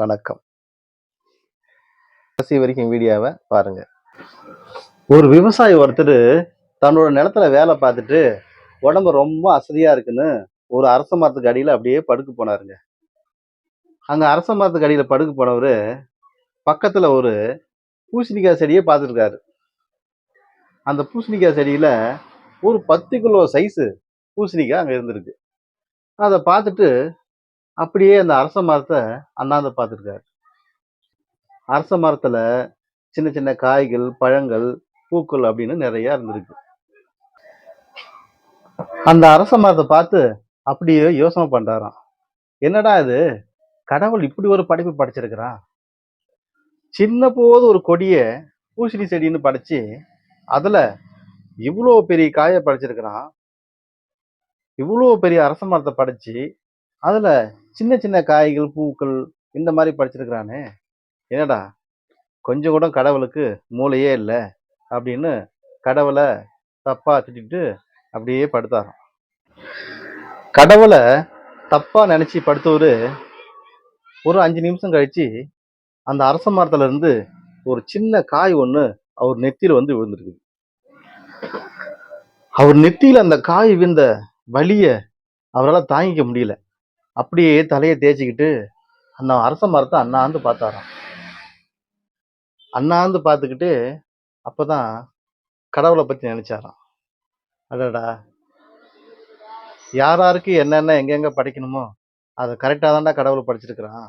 வணக்கம். கடைசி வரைக்கும் வீடியோவை பாருங்க. ஒரு விவசாயி ஒருத்தர் தன்னோட நிலத்துல வேலை பார்த்துட்டு உடம்பு ரொம்ப அசதியா இருக்குன்னு ஒரு அரச மரத்துக்கு அடியில் அப்படியே படுக்க போனாருங்க. அங்க அரச மரத்துக்கு அடியில் படுக்க போனவர் பக்கத்துல ஒரு பூசணிக்காய் செடியை பார்த்துருக்காரு. அந்த பூசணிக்காய் செடியில ஒரு பத்து கிலோ சைஸு பூசணிக்காய் அங்கே இருந்திருக்கு. அதை பார்த்துட்டு அப்படியே அந்த அரச மரத்தை அண்ணாந்து பார்த்துருக்காரு. அரச மரத்தில் சின்ன சின்ன காய்கள் பழங்கள் பூக்கள் அப்படின்னு நிறைய இருந்திருக்கு. அந்த அரச மரத்தை பார்த்து அப்படியே யோசனை பண்றாராம். என்னடா இது? கடவுள் இப்படி ஒரு படைப்பு படைச்சிருக்கிறான். சின்ன போது ஒரு கொடியை பூசணி செடின்னு படைச்சு அதுல இவ்வளோ பெரிய காயை படைச்சிருக்கிறான். இவ்வளோ பெரிய அரச மரத்தை படைச்சு அதுல சின்ன சின்ன காய்கள் பூக்கள் இந்த மாதிரி படிச்சிருக்கிறானே என்னடா? கொஞ்சம் கூட கடவுளுக்கு மூளையே இல்லை அப்படின்னு கடவுளை தப்பாக திட்டிட்டு அப்படியே படுத்தாராம். கடவுளை தப்பாக நினச்சி படுத்தவர் ஒரு அஞ்சு நிமிஷம் கழித்து அந்த அரச மரத்துலேருந்து ஒரு சின்ன காய் ஒன்று அவர் நெத்தியில் வந்து விழுந்துருக்குது. அவர் நெத்தியில் அந்த காய் விழுந்த வழியை அவரால் தாங்கிக்க முடியல. அப்படியே தலையை தேய்ச்சிக்கிட்டு அந்த அரச மரத்தை அண்ணாந்து பார்த்தாராம். அண்ணாந்து பார்த்துக்கிட்டு அப்பதான் கடவுளை பற்றி நினச்சாராம். அடடா. யார் யாருக்கு என்னென்ன எங்கெங்கே படைக்கணுமோ அதை கரெக்டாக தான்டா கடவுளை படைச்சிருக்கிறான்.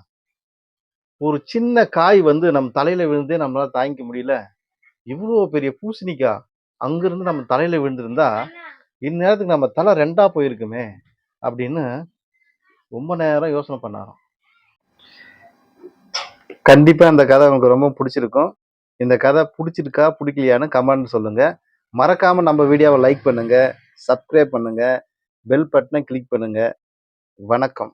ஒரு சின்ன காய் வந்து நம்ம தலையில் விழுந்தே நம்மளால் தாங்கிக்க முடியல. இவ்வளோ பெரிய பூசணிக்காய் அங்கேருந்து நம்ம தலையில் விழுந்திருந்தா இந்நேரத்துக்கு நம்ம தலை ரெண்டாக போயிருக்குமே அப்படின்னு ரொம்ப நேரம் யோசனை பண்ணாராம். கண்டிப்பா இந்த கதை உங்களுக்கு ரொம்ப பிடிச்சிருக்கும். இந்த கதை பிடிச்சிருக்கா பிடிக்கலையான்னு கமெண்ட் சொல்லுங்க. மறக்காம நம்ம வீடியோவை லைக் பண்ணுங்க சப்ஸ்கிரைப் பண்ணுங்க பெல் பட்டனை கிளிக் பண்ணுங்க. வணக்கம்.